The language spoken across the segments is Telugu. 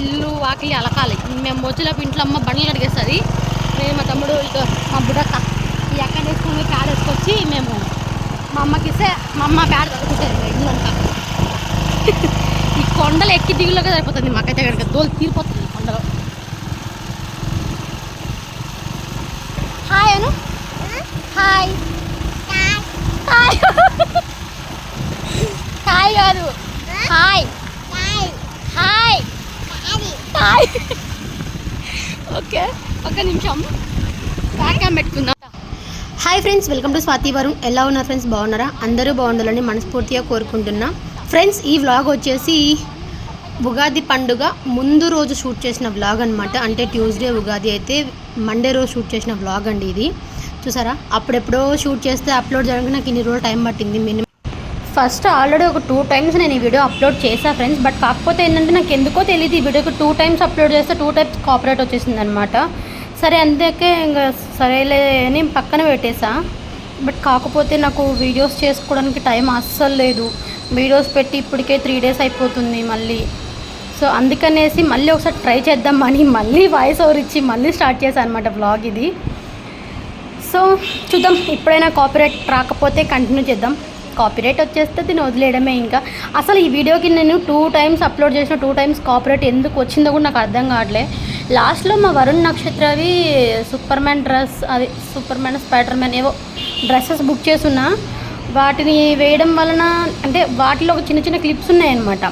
ఇల్లు వాకిలి అలకాలి. మేము వచ్చేలోపు ఇంట్లో అమ్మ బండ్లు కడిగేస్తుంది. నేను మా తమ్ముడు ఇటు మా బుడక్క ఈ అక్క వేసుకుని ప్యాడ్ వేసుకొచ్చి మేము మా అమ్మకి ఇస్తే మా అమ్మ ప్యాడ్ చదువుకుంటుంది ఇల్లు అంతా. ఈ కొండలు ఎక్కి దిగులోకి సరిపోతుంది మాకైతే కనుక దోలు తీరిపోతుంది కొండలు కొండలో. Hi Anu. Hi. Hi. Hi కాదు హాయ్. హాయ్. హాయ్ ఓకే ఒక నిమిషం. బ్యాక్ పెట్టుకుందాం. Hi friends welcome to Swathi Varun ఎలా ఉన్నారు ఫ్రెండ్స్ బాగున్నారా? అందరూ బాగుండాలని మనస్ఫూర్తిగా కోరుకుంటున్నా. ఫ్రెండ్స్ ఈ వ్లాగ్ వచ్చేసి ఉగాది పండుగ ముందు రోజు షూట్ చేసిన వ్లాగ్ అనమాట అంటే ట్యూస్డే ఉగాది అయితే మండే రోజు షూట్ చేసిన వ్లాగ్ అండి ఇది. చూసారా? అప్పుడెప్పుడో షూట్ చేస్తే అప్లోడ్ చేయడానికి నాకు ఇన్ని రోజులు టైం పట్టింది. మినిమం ఫస్ట్ ఆల్రెడీ ఒక టూ టైమ్స్ నేను ఈ వీడియో అప్లోడ్ చేశాను ఫ్రెండ్స్ బట్ కాకపోతే ఏంటంటే నాకు ఎందుకో తెలియదు ఈ వీడియోకి టూ టైమ్స్ అప్లోడ్ చేస్తే టూ టైమ్స్ కాపరేట్ వచ్చేసింది అనమాట సరే అందుకే ఇంకా సరేలే అని పక్కన పెట్టేసా బట్ కాకపోతే నాకు వీడియోస్ చేసుకోవడానికి టైం అస్సలు లేదు. వీడియోస్ పెట్టి ఇప్పటికే త్రీ డేస్ అయిపోతుంది మళ్ళీ. సో అందుకనేసి మళ్ళీ ఒకసారి ట్రై చేద్దామని మళ్ళీ వాయిస్ ఓవర్ ఇచ్చి మళ్ళీ స్టార్ట్ చేశాను అనమాట బ్లాగ్ ఇది. సో చూద్దాం. ఇప్పుడైనా కాపీరైట్ రాకపోతే కంటిన్యూ చేద్దాం. కాపీరైట్ వచ్చేస్తే దీన్ని వదిలేయడమే ఇంకా. అసలు ఈ వీడియోకి నేను టూ టైమ్స్ అప్లోడ్ చేసిన టూ టైమ్స్ కాపీరైట్ ఎందుకు వచ్చిందో కూడా నాకు అర్థం కావట్లే. లాస్ట్లో మా వరుణ్ నక్షత్రవి సూపర్ మ్యాన్ డ్రెస్ అది సూపర్ మ్యాన్ స్పైడర్ మ్యాన్ ఏవో డ్రెస్సెస్ బుక్ చేసున్నా. వాటిని వేయడం వలన అంటే వాటిలో ఒక చిన్న చిన్న క్లిప్స్ ఉన్నాయన్నమాట.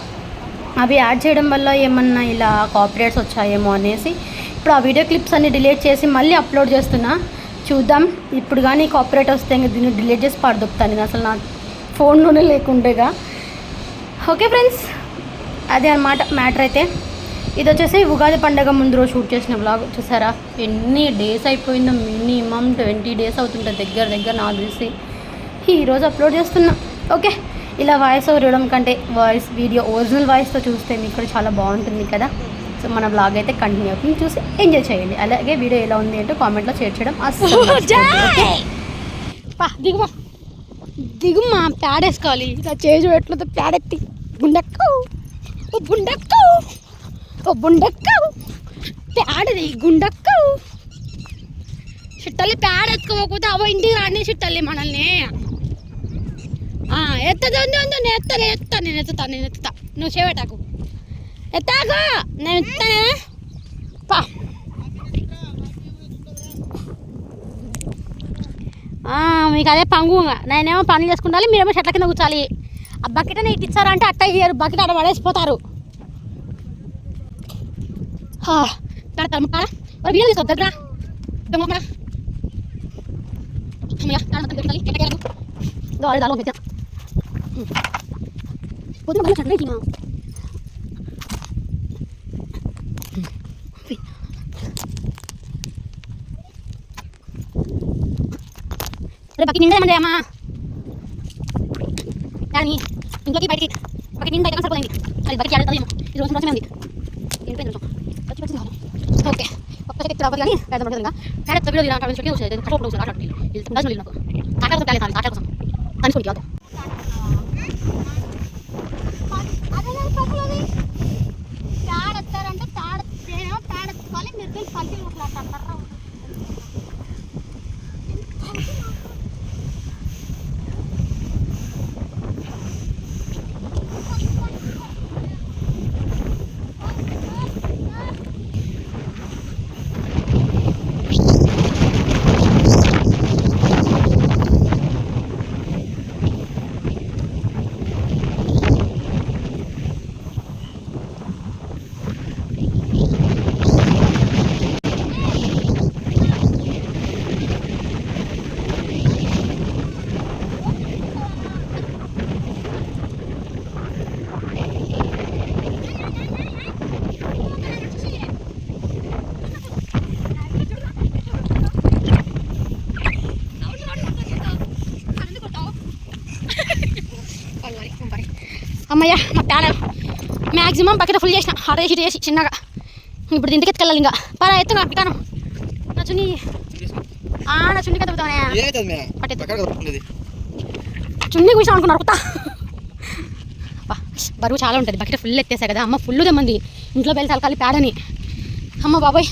అవి యాడ్ చేయడం వల్ల ఏమన్నా ఇలా కాపీరైట్స్ వచ్చాయేమో అనేసి. ఇప్పుడు ఆ వీడియో క్లిప్స్ అన్ని డిలీట్ చేసి మళ్ళీ అప్లోడ్ చేస్తున్నా. చూద్దాం ఇప్పుడు కానీ కాపరేట్ వస్తే ఇంకా దీన్ని డిలీట్ చేసి పడదొప్పుతాను. అసలు నా ఫోన్లోనే లేకుండేగా. ఓకే ఫ్రెండ్స్ అదే అన్నమాట మ్యాటర్ అయితే. ఇది వచ్చేసి ఉగాది పండగ ముందు రోజు షూట్ చేసిన బ్లాగ్ చూసారా? ఎన్ని డేస్ అయిపోయిందో మినిమం ట్వంటీ డేస్ అవుతుంటుంది దగ్గర దగ్గర నాకు తెలిసి. ఈరోజు అప్లోడ్ చేస్తున్నా. ఓకే ఇలా వాయిస్ ఓవర్ ఇవ్వడం కంటే వాయిస్ వీడియో ఒరిజినల్ వాయిస్తో చూస్తే మీకు కూడా చాలా బాగుంటుంది కదా. సో మన బ్లాగ్ అయితే కంటిన్యూ అవుతుంది చూసి ఎంజాయ్ చేయండి. అలాగే వీడియో ఎలా ఉంది అంటే కామెంట్లో షేర్ చేయడం? పా. దిగుమా పేడేసుకోవాలి ఇలా చేజు ఎట్లతో పేడెత్తి గుండెక్కు ఓ గుండెక్కు ఓ గుండెక్కు పేడది గుండెక్కు. చుట్టాలి పేడ ఎత్తుకోకపోతే అవో ఇంటికి రాని చుట్టాలి మనల్ని. ఎత్తది ఉంది ఉంది నేను ఎత్తా నేను ఎత్తా నేను ఎత్తుతా నేను ఎత్తుతా. నువ్వు చేపెట్టాకు ఎత్తాకు. నేను ఎత్తానే పా ఆ, మీకు అదే పంగు నేనేమో పనులు చేసుకుంటాలి మీరేమో చెట్ల కింద కూర్చోాలి ఆ బకెట్ అని ఇచ్చారంటే అట్ట ఇయ్యారు బకెట్ అక్కడ పడేసిపోతారు. హా, పెడతారు ముక్కాడ వీడియో తీసుకో దగ్గర దొంగ అమ్మయ్య దాని మొత్తం పెట్టాలి ఎక్కడికి దాని దానిలో పెట్టా పొద్దున మళ్ళీ చెట్ల తిన్నా రేపు బకెట్ నిండా ఏమన్నా అమ్మా కానీ ఇంట్లోకి బయటికి బకెట్ నిండా అయితే సరిపోయింది అది బకెట్ ఆడతాదేమో ఇది రోజు రోజునే ఉంది ఏంటో కొంచెం వచ్చి వచ్చి ఓకే ఒక్క చెట్టు రావాలి కానీ పెద్ద పడుతుంది ఇంకా పేడ తగ్గిలో ఇలా కావాలి చెట్టు వచ్చేది కట్టలు వచ్చేది ఆటలు ఇది ఉండాల్సిన వెళ్ళి నాకు కాటా కోసం కాలేదు కాటా కోసం దాని చూడి కాదు తాడెత్తారంటే తాడ తాడెత్తుకోవాలి మీరు పంచులు కొట్లాడతారు అమ్మయ్య మా పేడ మ్యాక్సిమం బకెట్ ఫుల్ చేసిన. ఆడేసి చేసి చిన్నగా. ఇప్పుడు ఇంటికి ఎత్తుకెళ్ళాలి ఇంకా. పరా ఎత్తు నా పికాను. నా చున్ని. నా చున్ని కదా పెడతానే ఏదైతుంది మ్యా పట్టేది. పక్కన కొట్టుకునేది చున్ని కూర్చో అనుకున్నారు కుత్తా బరువు చాలా ఉంటుంది. బకెట్ ఫుల్ ఎత్తేసా కదా. అమ్మ ఫుల్ దమ్మంది ఇంట్లో వెళ్ళి తలకాలి పేడని అమ్మ బాబాయ్.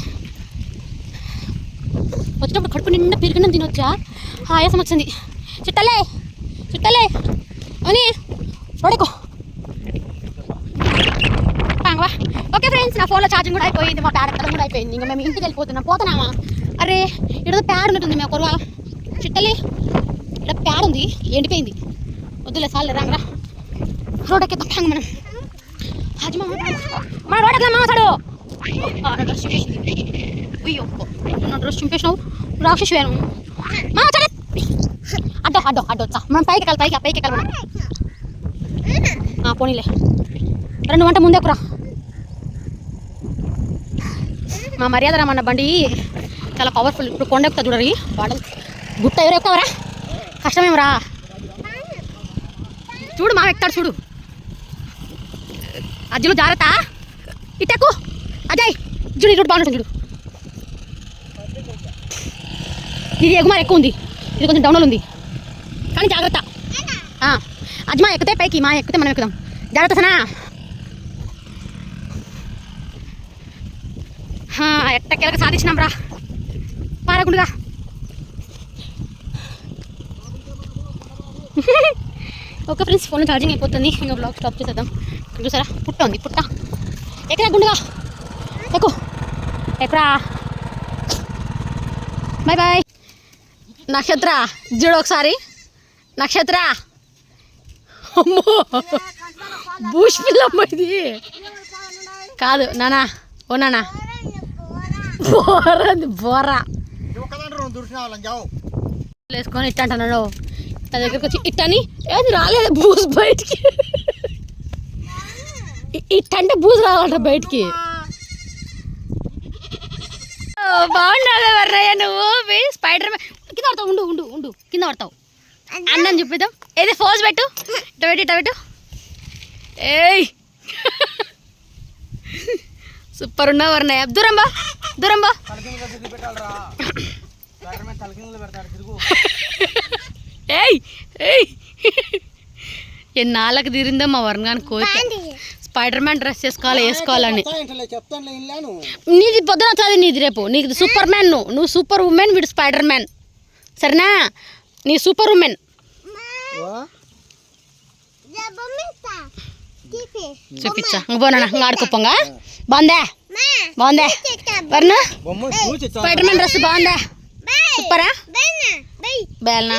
వచ్చేటప్పుడు కడుపు నిండా పెరిగిన తినొచ్చా? ఆయాసం వచ్చింది. చుట్టలే. చుట్టలే. అని రోడేకో పాంగవా ఓకే ఫ్రెండ్స్ నా ఫోన్లో ఛార్జింగ్ కూడా అయిపోయింది మా ప్యాడ్ ఎక్కడం కూడా అయిపోయింది. ఇంకా మేము ఇంటికి వెళ్ళిపోతున్నాం. పోతున్నామా అరే ఇక్కడ ప్యాడ్ ఉంటుంది మేము ఒకరు చిట్టలే ఇక్కడ ప్యాడ్ ఉంది ఎండిపోయింది. వద్దులే సార్లే రాంగరా రోడ్ ఎక్కి తప్పాంగ మనం. హాజీ మామ మన రోడ్ ఎక్కడ మాట్లాడు డ్రెస్ చింపేసింది. అయ్యో నా డ్రెస్ చింపేసినావు. రాక్షసి వేను మా అడ్డో అడ్డో అడ్డో వచ్చా మనం పైకి ఎక్కాలి పైకి పైకి ఎక్కాలి మనం. పోనీలే. రెండు గంట ముందే కురా మా మర్యాద రామన్న బండి చాలా పవర్ఫుల్ ఇప్పుడు కొండ ఎక్కుతా చూడరు వాడ గుట్ట ఎవరు ఎక్కువరా కష్టమేం రా. చూడు మా ఎక్కుతాడు చూడు. అజ్జులు జాగ్రత్త. ఇటెక్కు. అజయ్. చూడు ఇటు బాగుంటుంది చూడు. ఇది ఎగుమారు ఎక్కువ ఉంది. ఇది కొంచెం డౌన్లో ఉంది. కానీ జాగ్రత్త. అజ్మా ఎక్కితే పైకి మా ఎక్కితే మనం ఎక్కుదాం. జాగ్రత్త సనా. ఎట్టకెళ్ళక సాధించినాం రా. పారకుండుగా ఓకే ఫ్రెండ్స్ ఫోన్ ఛార్జింగ్ అయిపోతుంది. ఇంకా బ్లాగ్ స్టాప్ చేసేద్దాం. చూసారా? పుట్ట ఉంది పుట్ట. ఎక్కడా గుండుగా? ఎక్కు. ఎక్కడా? బాయ్ బాయ్ నక్షత్ర చూడు ఒకసారి. నక్షత్ర. అమ్మో. బూష్ పిల్లమ్మ ఇది. కాదు నానా. ఓ నానా. బోరా బోరా. వేసుకొని ఇట్ట అంటున్నాడు నా దగ్గరకు వచ్చి ఇట్టని? ఏది రాలేదు బూజ్ బయటికి. ఇట్టంటే బూజ్ రావాలంట బయటికి. బాగున్నావు వర్రయ్య నువ్వు. స్పైడర్ మ్యాన్ కింద పడతావు ఉండు ఉండు ఉండు. కింద పడతావు. అన్నం? చూపిద్దాం ఏది ఫోజ్ పెట్టు. ఇట పెట్టు ఇట పెట్టు. ఏయ్! సూపర్ ఉన్నావు వర్ణయ్య దూరం బా దూరం బా. ఏయ్ ఏయ్. ఎన్నాళ్ళకి తీరిందో మా వర్ణాన్ని కోరిక. స్పైడర్ మ్యాన్ డ్రెస్ వేసుకోవాలి వేసుకోవాలని. నీది పొద్దున వస్తుంది నీది రేపు. నీది సూపర్ మ్యాన్ నువ్వు నువ్వు సూపర్ ఉమెన్ వీడు స్పైడర్ మ్యాన్ సరేనా? నీ సూపర్ ఉమెన్. చూపించా పోనా ఆడుకోపోంగా బాగుందా? బాగుందా? వర్ణ? స్పైడర్ మ్యాన్ డ్రెస్ బాగుందా? సూపరా? బేల్నా